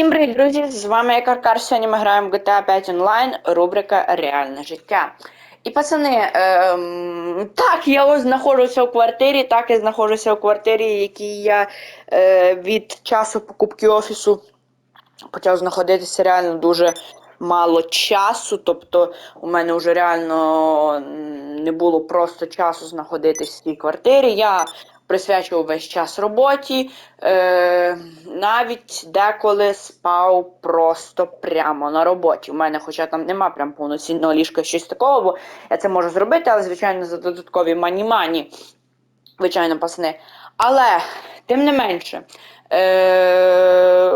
Всім привіт, друзі! З вами я Каркар. Сьогодні ми граємо в GTA 5 онлайн, рубрика Реальне життя. І пацани, ем, так, я ось знаходжуся у квартирі, так я знаходжуся у квартирі, якій я е, від часу покупки офісу почав знаходитися реально дуже мало часу. Тобто у мене вже реально не було просто часу знаходитись в цій квартирі. Я присвячував весь час роботі, е, навіть деколи спав просто прямо на роботі. У мене, хоча там нема прям повноцінного ліжка щось такого, бо я це можу зробити, але звичайно за додаткові мані-мані. Звичайно, пасни. Але, тим не менше, е-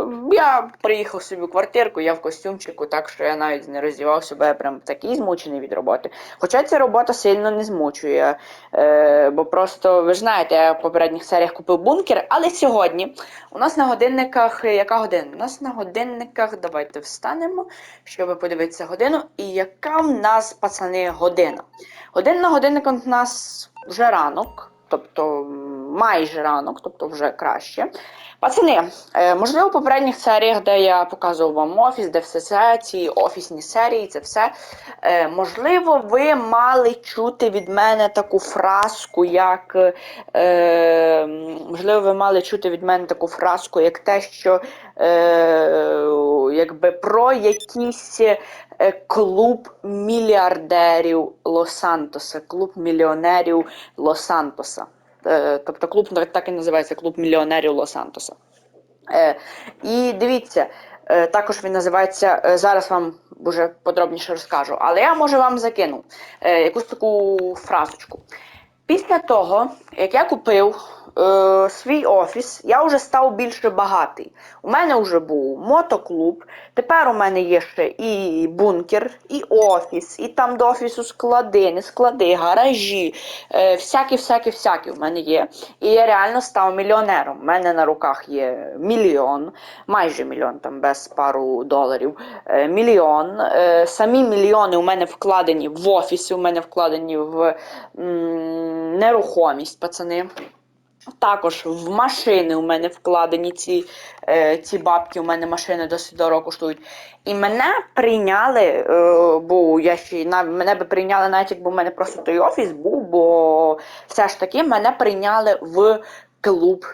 я приїхав собі в квартирку, я в костюмчику, так що я навіть не роздівався, бо я прям такий змучений від роботи. Хоча ця робота сильно не змучує. Е- бо просто, ви ж знаєте, я в попередніх серіях купив бункер, але сьогодні у нас на годинниках. Яка година? У нас на годинниках, давайте встанемо, щоб подивитися годину. І яка в нас, пацани, година? Година на годинниках у нас вже ранок тобто майже ранок, тобто вже краще. Пацани, е, можливо, в попередніх серіях, де я показував вам офіс, де все це, ці офісні серії, це все. е, Можливо, ви мали чути від мене таку фразку, як. е, Можливо, ви мали чути від мене таку фразку, як те, що якби про якісь. Клуб мільярдерів Лос-Сантоса, клуб мільйонерів Лос-Сантоса. Е, Тобто клуб так- і називається клуб мільйонерів Лос-Сантоса. Е, І дивіться, е, також він називається. Зараз вам вже подробніше розкажу, але я може вам закину якусь таку фразочку. Після того, як я купив е, свій офіс, я вже став більше багатий. У мене вже був мотоклуб, тепер у мене є ще і бункер, і офіс, і там до офісу склади, не склади, гаражі, е, всякі, всякі, всякі в мене є. І я реально став мільйонером. У мене на руках є мільйон, майже мільйон, там без пару доларів. Е, мільйон. Е, самі мільйони у мене вкладені в офіси, у мене вкладені в м, нерухомість, пацани. Також в машини у мене вкладені ці, е, ці бабки, у мене машини досить дорого коштують. І мене прийняли, е, бо я ще на, мене би прийняли навіть якби у мене просто той офіс був, бо все ж таки мене прийняли в клуб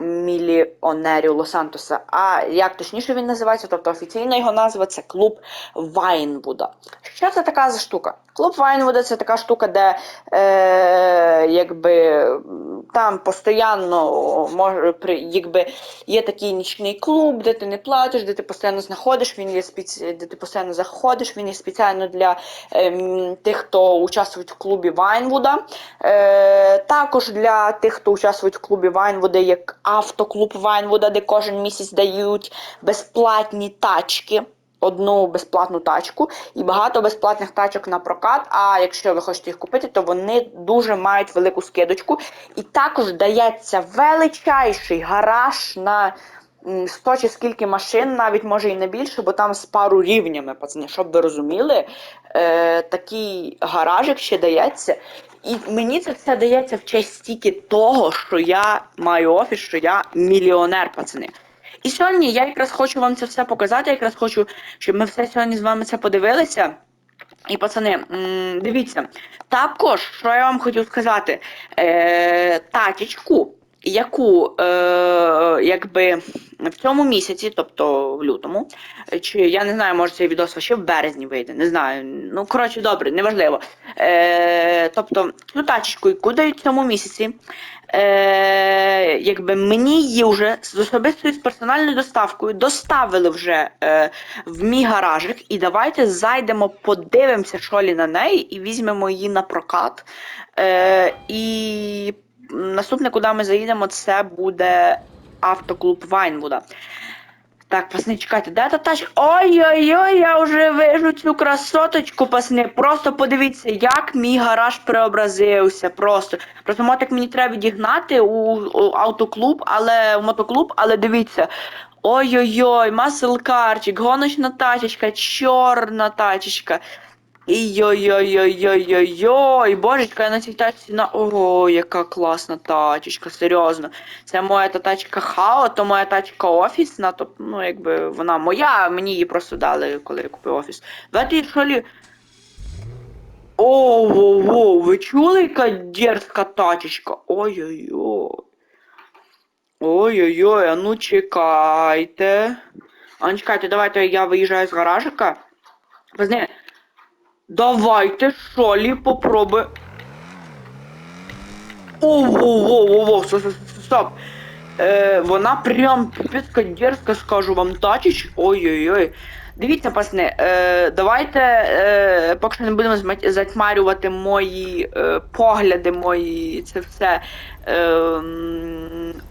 мільйонерів Лос-Сантоса. А як точніше він називається, тобто офіційна його назва це клуб Вайнвуда. Що це така за штука? Клуб Вайнвуда це така штука, де е, якби там постійно може якби є такий нічний клуб, де ти не платиш, де ти постійно знаходиш, він є спеці... де ти постійно заходиш, він є спеціально для ем, тих, хто участвує в клубі Вайнвуда. Е, також для тих, хто участвує в клубі Вайнвуда, як автоклуб Вайнвуда, де кожен місяць дають безплатні тачки. Одну безплатну тачку і багато безплатних тачок на прокат. А якщо ви хочете їх купити, то вони дуже мають велику скидочку. І також дається величайший гараж на 100 чи скільки машин, навіть може і не більше, бо там з пару рівнями, пацани, щоб ви розуміли, е, такий гаражик ще дається. І мені це все дається в честь тільки того, що я маю офіс, що я мільйонер, пацани. І сьогодні я якраз хочу вам це все показати. Якраз хочу, щоб ми все сьогодні з вами це подивилися. І, пацани, дивіться, також, що я вам хотів сказати, е, тачечку, яку е, якби в цьому місяці, тобто в лютому, чи я не знаю, може цей відос ще в березні вийде, не знаю. Ну, коротше, добре, неважливо. Е, тобто, цю тачечку, яку дають в цьому місяці, е, якби мені її вже з особистою з персональною доставкою доставили вже е, в мій гаражик. І давайте зайдемо, подивимося, що лі на неї, і візьмемо її на прокат. Е, і наступне, куди ми заїдемо, це буде автоклуб Вайнвуда. Так, пасни, чекайте, де та тачка? Ой-ой-ой, я вже вижу цю красоточку, пасни. Просто подивіться, як мій гараж преобразився. Просто. Просто мотик мені треба відігнати у, у автоклуб, але у мотоклуб, але дивіться. Ой-ой-ой, маселкарчик, гоночна тачечка, чорна тачечка. Ой-ой-ой-ой-ой-ой-ой, божечка, я на цій тачці на. Ого, яка класна тачечка, серйозно. Це моя та тачка Хао, то моя тачка офісна, то ну якби вона моя, мені її просто дали, коли я купив офіс. Давайте що лі. Ого, ви чули, яка дерзка тачечка? Ой-ой-ой. Ой-ой-ой, а ну чекайте. А ну чекайте, давайте я виїжджаю з гаражика. Пазни, давайте шолі попробуй. Ого-го-го-го, стоп. Е, вона прям піпецька дерзка, скажу вам, тачич. Ой-ой-ой. Дивіться, пасни, е, давайте, е, поки що не будемо затьмарювати мої е, погляди, мої це все е,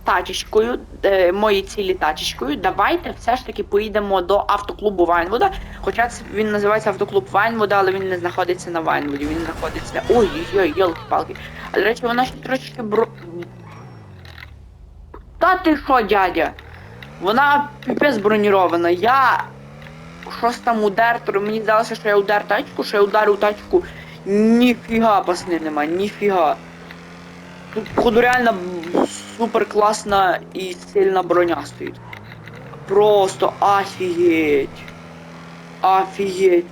тачечкою, е, мої цілі тачечкою. Давайте все ж таки поїдемо до автоклубу Вайнвуда. Хоча він називається автоклуб Вайнвуда, але він не знаходиться на Вайнвуді, він знаходиться. Ой-ой-ой, йолки-палки. А до речі, вона ще трошки бро. Та ти що, дядя? Вона піпець бронірована. Я щось там удар, мені здалося, що я удар тачку, що я ударив тачку. Ніфіга пасни нема, ніфіга. Тут походу реально супер класна і сильна броня стоїть. Просто офігеть. Офігеть.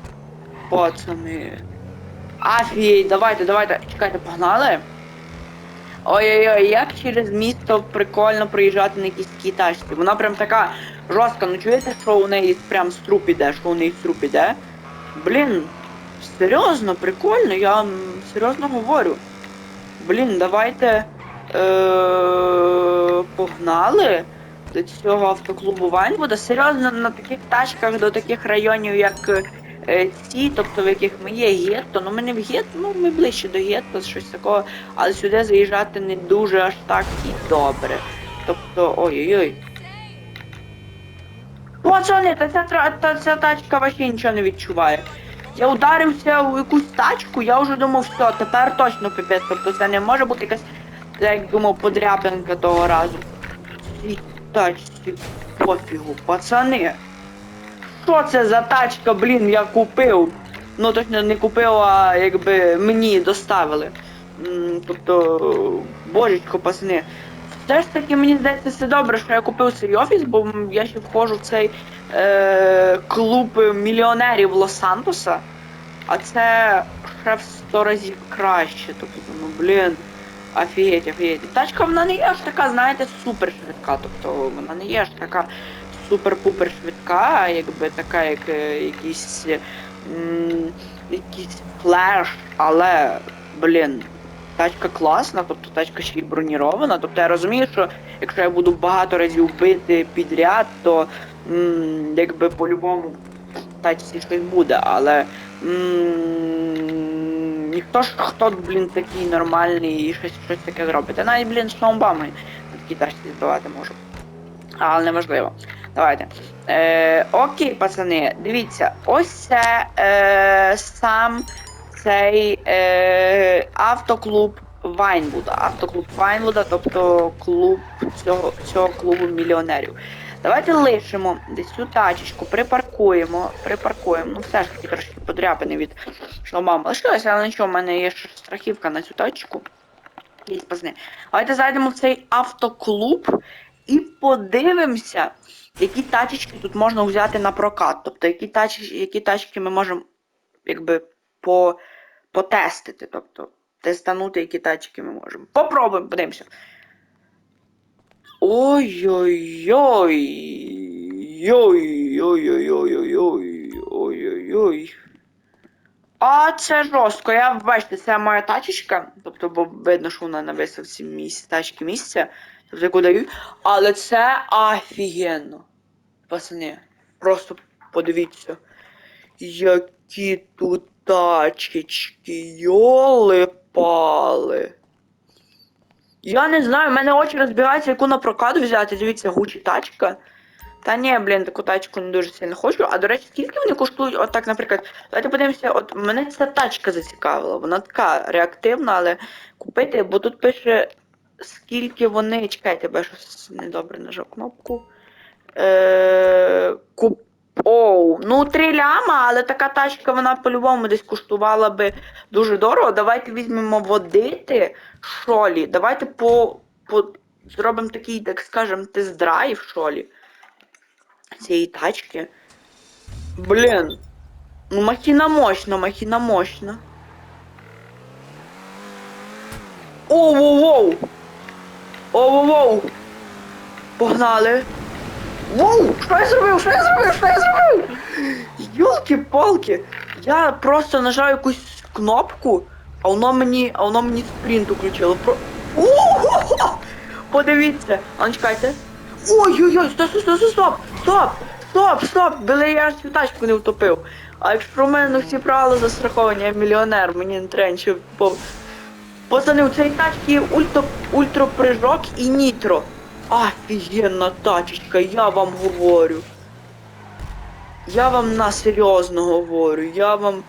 Пацани. Офігеть, давайте, давайте. Чекайте, погнали. Ой-ой-ой, як через місто прикольно проїжджати на якійсь такій тачці. Вона прям така жорстка, ну чуєте, що у неї прям струп іде, що у неї струп іде? Блін, серйозно, прикольно, я серйозно говорю. Блін, давайте е- погнали до цього автоклубу Вайнвуда. Серйозно, на таких тачках до таких районів, як е, ці, тобто в яких ми є гетто, ну ми не в гетто, ну ми ближче до гетто, щось такого, але сюди заїжджати не дуже аж так і добре. Тобто, ой-ой-ой. Пацани, та ця, тра- та ця тачка вообще нічого не відчуває. Я ударився у якусь тачку, я вже думав, все, тепер точно піпець. Тобто це не може бути якась, як думав, подряпинка того разу. Цій тачці пофігу, пацани. Що це за тачка, блін, я купив? Ну точно не купив, а якби мені доставили. Тобто, божечко, пацани. Все ж таки мені здається все добре, що я купив цей офіс, бо я ще входжу в цей е, клуб мільйонерів Лос-Сантоса, а це ще в 100 разів краще. Тобто, ну блін, офігеть, офігеть. Тачка вона не є аж така, знаєте, супер швидка. Тобто вона не є аж така супер-пупер швидка, а якби така, як е, якийсь, м, якийсь флеш, але, блін. Тачка класна, тобто тачка ще й бронірована. Тобто я розумію, що якщо я буду багато разів бити підряд, то м, якби по-любому тачці щось буде, але м, ніхто ж хто, блін, такий нормальний і щось, щось таке зробить. Я навіть, блін, шламбами на такій тачці збивати можу. Але неважливо. Давайте. Е, окей, пацани, дивіться, ось це е, сам цей е, автоклуб Вайнвуда. Автоклуб Вайнвуда, тобто клуб цього, цього клубу мільйонерів. Давайте лишимо десь цю тачечку, припаркуємо, припаркуємо. Ну все ж таки трошки подряпини від шламбам лишилося, але нічого, в мене є ще страхівка на цю тачку. Є пацани. Давайте зайдемо в цей автоклуб і подивимося, які тачечки тут можна взяти на прокат. Тобто, які тачки, які тачки ми можемо якби по, потестити. Тобто, тестанути, які тачки ми можемо. Попробуємо, подивимося. Ой-ой-ой. Ой-ой-ой-ой-ой-ой. Ой-ой-ой. А це жорстко. Я бачите, це моя тачечка. Тобто, бо видно, що вона на виставці місць, тачки місця. Тобто яку дають. Але це офігенно. Пацани, просто подивіться. Які тут тачечки, йоли-пали. Я не знаю, в мене очі розбігаються, яку на прокат взяти. Дивіться, гучі тачка. Та ні, блін, таку тачку не дуже сильно хочу. А до речі, скільки вони коштують? От так, наприклад, давайте подивимося, от мене ця тачка зацікавила. Вона така реактивна, але купити, бо тут пише, скільки вони. Чекайте, бо я щось недобре нажав кнопку. Е, куп... Оу, ну три ляма, але така тачка вона по-любому десь коштувала би дуже дорого. Давайте візьмемо водити шолі. Давайте по, по зробимо такий, так скажем, тест-драйв шолі. Цієї тачки. Блін. Ну махіна мощна, махіна мощна. Оу-воу-воу! Оу-воу-воу! Погнали! Воу! Що я зробив? Що я зробив? Що я зробив? Йолки-палки! Я просто нажав якусь кнопку, а воно мені, а воно мені спринт включило. Про... Подивіться! А ну чекайте. Ой-ой-ой, стоп, стоп, стоп, стоп, стоп, стоп, стоп, били я ж цю тачку не втопив. А якщо в мене всі правила застраховані, я мільйонер, мені не треба нічого. Пацани, у цієї тачки є ультра, ультрапрыжок і нітро. Офігенна тачечка, я вам говорю. Я вам на серйозно говорю, я вам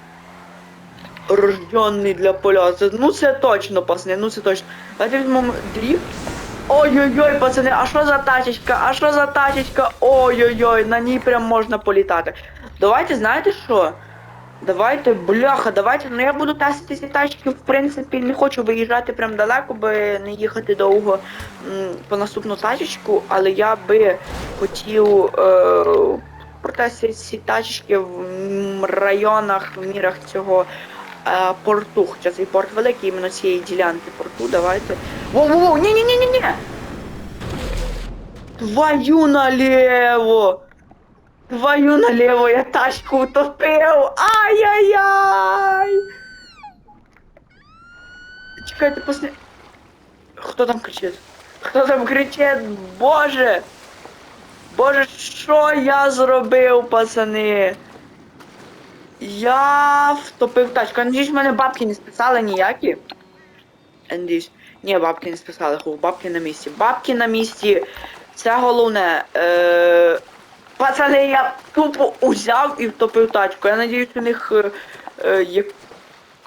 рожденний для польоту. Ну це точно, пацани, ну це точно. Давайте візьмемо дріфт. Ой-ой-ой, пацани, а що за тачечка? А що за тачечка? Ой-ой-ой, на ній прям можна політати. Давайте, знаєте що? Давайте, бляха, давайте. Ну я буду тестити ці тачки, в принципі, не хочу виїжджати прям далеко, би не їхати довго м, по наступну тачечку, але я би хотів е, протестити ці тачечки в районах, в мірах цього е, порту. Хоча цей порт великий, іменно цієї ділянки порту, давайте. Воу-воу-воу, ні-ні-ні-ні-ні! Твою налево! Твою налево, я тачку утопив! Ай-яй-яй! Чекайте, посне... Хто там кричить? Хто там кричить? Боже! Боже, що я зробив, пацани? Я втопив тачку. Я мене бабки не списали ніякі. Я. Ні, бабки не списали, хуй, бабки на місці. Бабки на місці. Це головне. Е... Пацани, я тупо узяв і втопив тачку. Я надіюсь, у них е, е, є,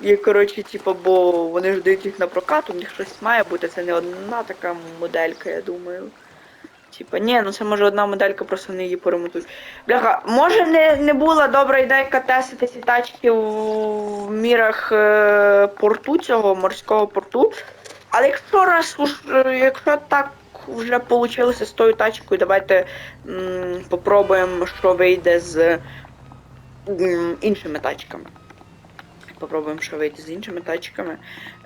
є, коротше, типу, бо вони ж дають їх на прокат, у них щось має бути. Це не одна така моделька, я думаю. Типа, ні, ну це може одна моделька, просто вони її поремонтують. Бляха, може не, не була добра ідейка тестити ці тачки в мірах е, порту цього, морського порту. Але якщо раз уж, е, якщо так вже вийшло з тою тачкою, давайте м, попробуємо, що вийде з іншими тачками. Попробуємо, що вийде з іншими тачками.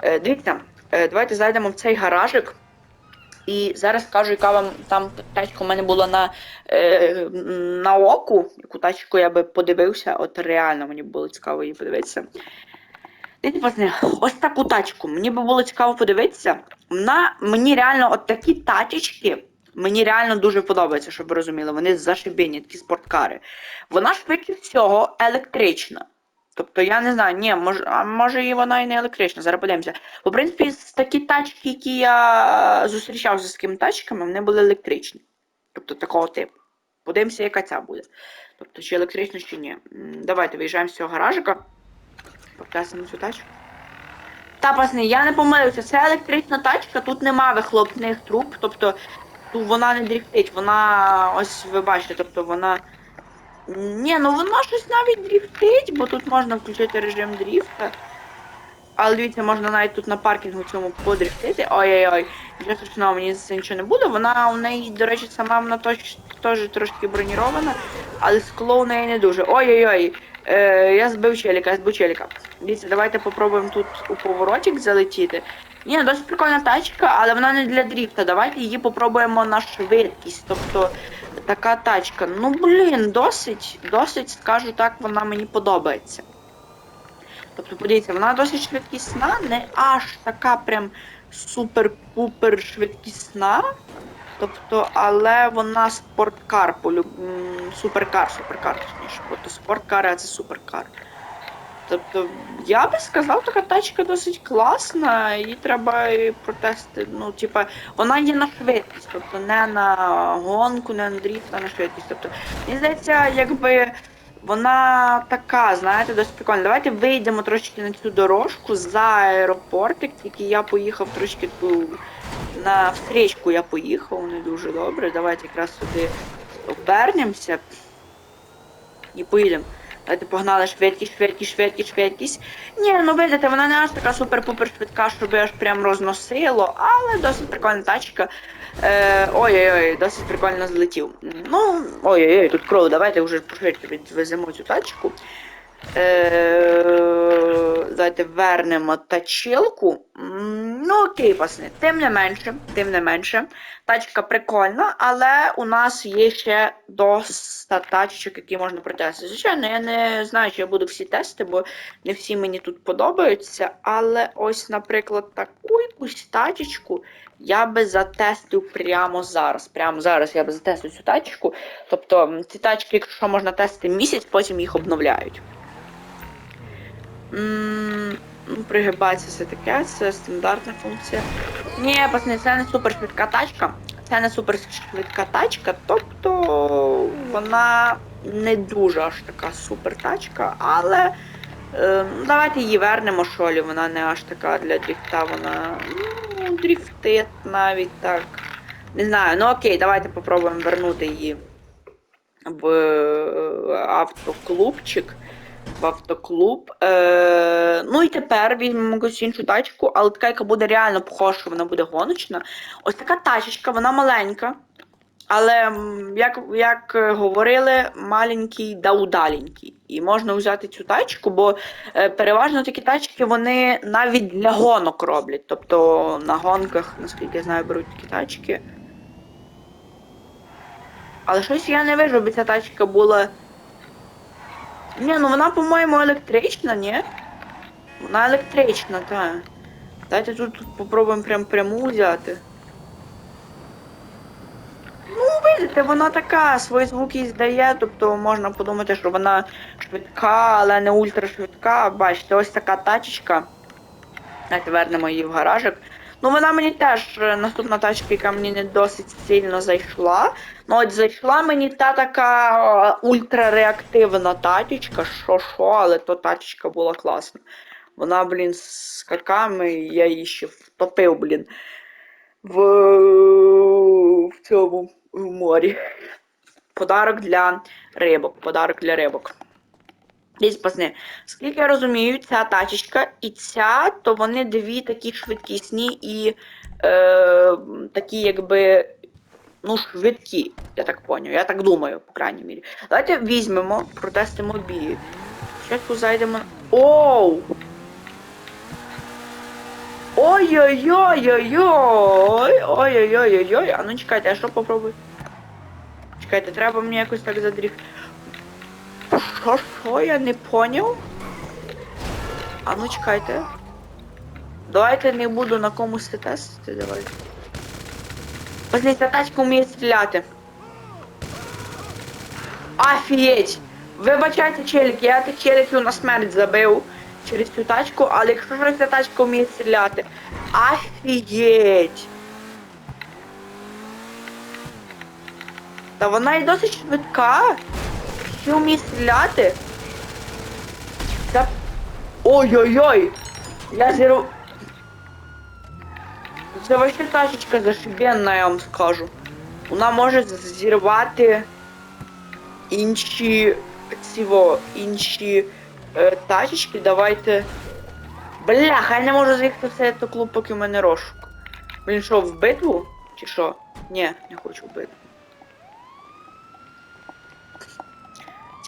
Е, дивіться, е, давайте зайдемо в цей гаражик. І зараз скажу, яка вам там тачка у мене була на, е, на оку, яку тачку я би подивився, от реально мені було цікаво її подивитися. Дивіться, пацани, ось таку тачку. Мені би було цікаво подивитися. Вона мені реально от такі тачечки. Мені реально дуже подобається, щоб ви розуміли. Вони зашибені, такі спорткари. Вона швидше всього електрична. Тобто я не знаю, ні, може, а може і вона і не електрична, зараз подивимося. Бо, в принципі, такі тачки, які я зустрічався з такими тачками, вони були електричні. Тобто такого типу. Подивимося, яка ця буде. Тобто, чи електрична, чи ні. Давайте виїжджаємо з цього гаражика. Потестимо цю тачку. Та, пасни, я не помилився, це електрична тачка, тут нема вихлопних труб, тобто тут вона не дріфтить, вона ось ви бачите, тобто вона. Ні, ну вона щось навіть дріфтить, бо тут можна включити режим дріфта. Але дивіться, можна навіть тут на паркінгу цьому подріфтити. Ой-ой-ой, нічого страшного, мені це нічого не буде. Вона у неї, до речі, сама вона теж трошки бронірована, але скло у неї не дуже. Ой-ой-ой. Е, я збив челіка, я збив челіка. Дивіться, давайте попробуємо тут у поворотик залетіти. Ні, ну, досить прикольна тачка, але вона не для дріфта. Давайте її попробуємо на швидкість. Тобто така тачка. Ну блін, досить, досить, скажу так, вона мені подобається. Тобто, подивіться, вона досить швидкісна, не аж така прям супер-пупер швидкісна. Тобто, але вона спорткар, полю... суперкар, суперкар, точніше. Тобто спорткар, а це суперкар. Тобто, я би сказав, така тачка досить класна, її треба протести. Ну, типа, вона є на швидкість, тобто не на гонку, не на дріфт, а на швидкість. Тобто, мені здається, якби вона така, знаєте, досить прикольна. Давайте вийдемо трошки на цю дорожку за аеропортик, тільки я поїхав трошки ту на встрічку я поїхав, не дуже добре. Давайте якраз сюди обернемося. і поїдемо. Давайте погнали швидкість, швидкість, швидкість, швидкість. Ні, ну видите, вона не аж така супер-пупер швидка, щоб аж прям розносило, але досить прикольна тачка. Е, ой-ой-ой, досить прикольно злетів. Ну, ой-ой-ой, тут кров, давайте вже пошвидше відвеземо цю тачку. Е, давайте вернемо тачилку. М, Ну, окей, пасни. Тим не менше, тим не менше. Тачка прикольна, але у нас є ще доста тачок, які можна протестити. Звичайно, я не знаю, чи я буду всі тести, бо не всі мені тут подобаються. Але ось, наприклад, таку якусь тачечку я би затестив прямо зараз. Прямо зараз я би затестив цю тачку. Тобто ці тачки, якщо можна тестити місяць, потім їх обновляють. Ну, пригибається все таке, це стандартна функція. Ні, пацани, це не супер швидка тачка. Це не супер швидка тачка, тобто вона не дуже аж така супер тачка, але е, ну, давайте її вернемо, що лі, вона не аж така для дріфта, вона ну, дріфтить навіть так. Не знаю, ну окей, давайте попробуємо вернути її в е, автоклубчик. В автоклуб. Е, ну і тепер візьмемо якусь іншу тачку, але така, яка буде реально похожа, що вона буде гоночна. Ось така тачечка, вона маленька. Але як, як говорили, маленький да удаленький. І можна взяти цю тачку, бо е, переважно такі тачки вони навіть для гонок роблять. Тобто на гонках, наскільки я знаю, беруть такі тачки. Але щось я не вижу, би ця тачка була. Ні, ну вона, по-моєму, електрична, ні? Вона електрична, так. Давайте тут, попробуємо прям пряму взяти. Ну, видите, вона така, свої звуки здає, тобто можна подумати, що вона швидка, але не ультрашвидка. Бачите, ось така тачечка. Давайте вернемо її в гаражик. Ну, вона мені теж е, наступна тачка, яка мені не досить сильно зайшла. Ну, от зайшла мені та така е, ультрареактивна тачечка, що що, але то тачечка була класна. Вона, блін, з скаками, я її ще втопив, блін, в, в цьому в морі. Подарок для рибок. Подарок для рибок. Пасни. Скільки я розумію, ця тачечка і ця, то вони дві такі швидкісні і е, такі, якби. Ну, швидкі, я так поняв. Я так думаю, по крайній мірі. Давайте візьмемо, протестимо бій. Спочатку зайдемо. Оу! Ой-ой-ой-ой-ой! Ой-ой-ой-ой-ой! А ну чекайте, а що попробуй? Чекайте, треба мені якось так задріфт. Що, що, я не поняв? А ну чекайте. Давайте не буду на комусь тестити, давайте. Ось ця тачка вміє стріляти. Офігеть! Вибачайте, челік, я тих челіків на смерть забив через цю тачку, але якщо ж ця тачка вміє стріляти. Офігеть! Та вона і досить швидка. Ще вміє стріляти. Та... Ой-ой-ой! Я зіру... Це вообще тачечка зашибенна, я вам скажу. Вона може зірвати інші цього, інші е, тачечки. Давайте. Бляха, я не можу заїхати в цей клуб, поки в мене розшук. Блін, що, в битву? Чи що? Ні, не хочу в битву.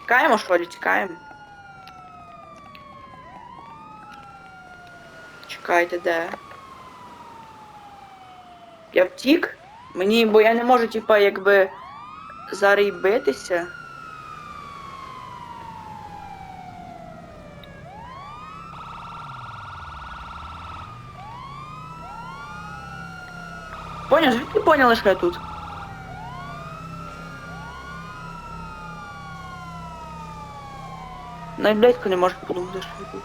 Тікаємо, що ли? Тікаємо. Чекайте, де? Я втік? Мені, бо я не можу, типа, якби зараз і битися. Понял, звідки поняли, що я тут? Навіть блядько не може подумати, що тут.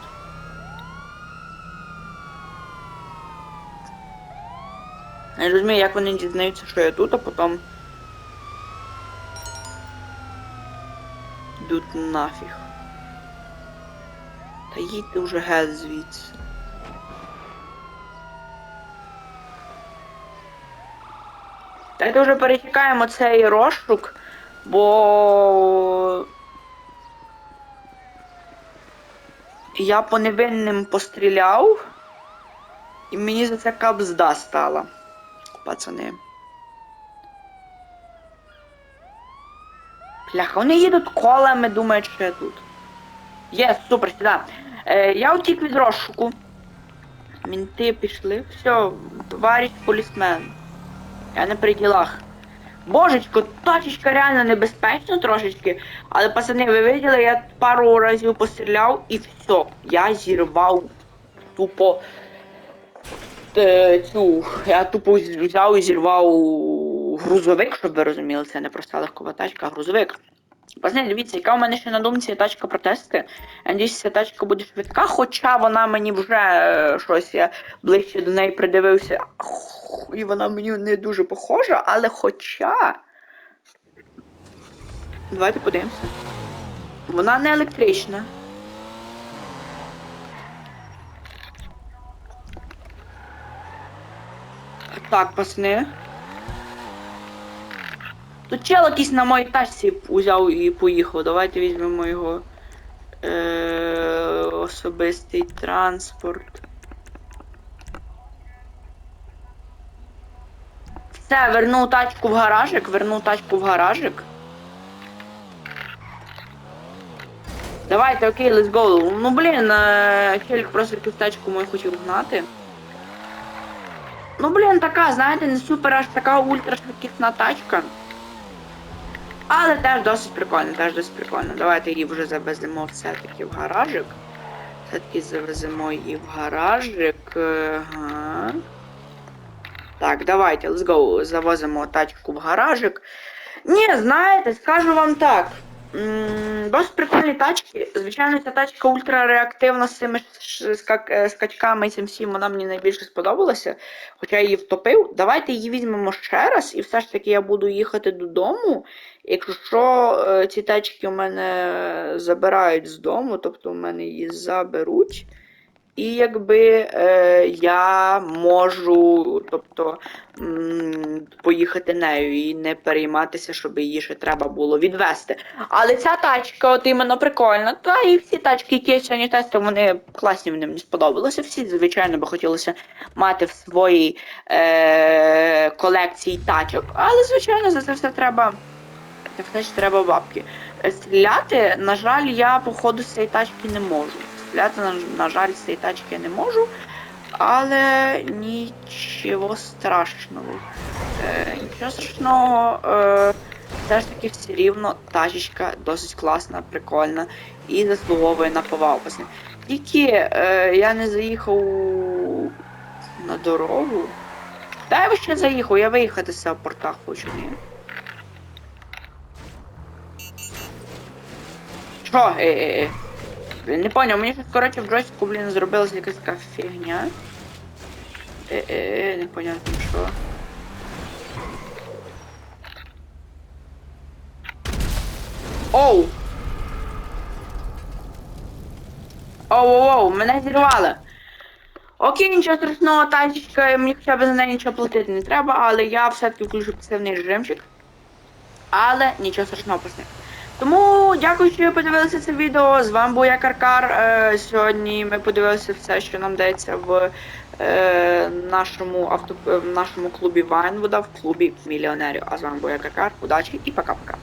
Я розумію, як вони дізнаються, що я тут, а потім. Йдуть нафіг. Та їдьте вже геть звідси. Давайте вже перечекаємо цей розшук, бо Я по невинним постріляв. І мені за це кабзда стала. Пацани. Бляха, вони їдуть колами, думають, що я тут. Є, супер, сюди. Е, я утік від розшуку. Мінти пішли. Все, товариш полісмен. Я не при ділах. Божечко, точечка реально небезпечна трошечки. Але пацани, ви виділи, я пару разів постріляв і все. Я зірвав тупо е, цю. Я тупо взяв і зірвав грузовик, щоб ви розуміли, це не проста легкова тачка, а грузовик. Пацани, дивіться, яка у мене ще на думці тачка протести. Надіюсь, тачка буде швидка, хоча вона мені вже е, щось я ближче до неї придивився. І вона мені не дуже похожа, але хоча. Давайте подивимося. Вона не електрична. Так, пацани. Тут чел якийсь на моїй тачці узяв і поїхав. Давайте візьмемо його е, особистий транспорт. Все, вернув тачку в гаражик, вернув тачку в гаражик. Давайте, окей, let's go. Ну блін, е, просто якусь тачку мою хотів гнати. Ну блін, така, знаєте, не супер аж така ультрашвидкісна тачка. Але теж досить прикольно, теж досить прикольно. Давайте її вже завеземо все-таки в гаражик. Все-таки завеземо її в гаражик. Ага. Так, давайте, let's go. Завозимо тачку в гаражик. Ні, знаєте, скажу вам так. Досить прикольні тачки. Звичайно, ця тачка ультрареактивна з цими е, скачками і цим всім вона мені найбільше сподобалася. Хоча я її втопив. Давайте її візьмемо ще раз, і все ж таки я буду їхати додому. Якщо е, ці тачки у мене забирають з дому, тобто у мене її заберуть. І якби е, я можу, тобто м, поїхати нею і не перейматися, щоб її ще треба було відвести. Але ця тачка, от іменно прикольна. Та і всі тачки, які я сьогодні тестив, вони класні, мені сподобалися. Всі, звичайно, би хотілося мати в своїй е, колекції тачок. Але, звичайно, за це все треба. Все ж треба бабки. Е, Стріляти, на жаль, я походу з цієї тачки не можу. Стріляти, на жаль, з цієї тачки я не можу. Але нічого страшного. Е, нічого страшного. Е, все ж таки все рівно тачечка досить класна, прикольна і заслуговує на повагу. Тільки е, я не заїхав на дорогу. Та я ще заїхав, я виїхати з цього порта хочу, ні. Що? Е, е, е. Не поняв, мені щось, коротше, в джойстику, блін, зробилася якась така фігня. Е, е, е, не понятно що. Оу! Оу, оу, оу, мене зірвали. Окей, нічого страшного, тачечка, мені хоча б за неї нічого платити не треба, але я все-таки включу пасивний режимчик. Але нічого страшного пасне. Тому дякую, що ви подивилися це відео. З вами був я Каркар. Е, сьогодні ми подивилися все, що нам дається в е, нашому авто в нашому клубі Вайнвуда, в клубі мільйонерів. А з вами був я Каркар. Удачі і пока-пока.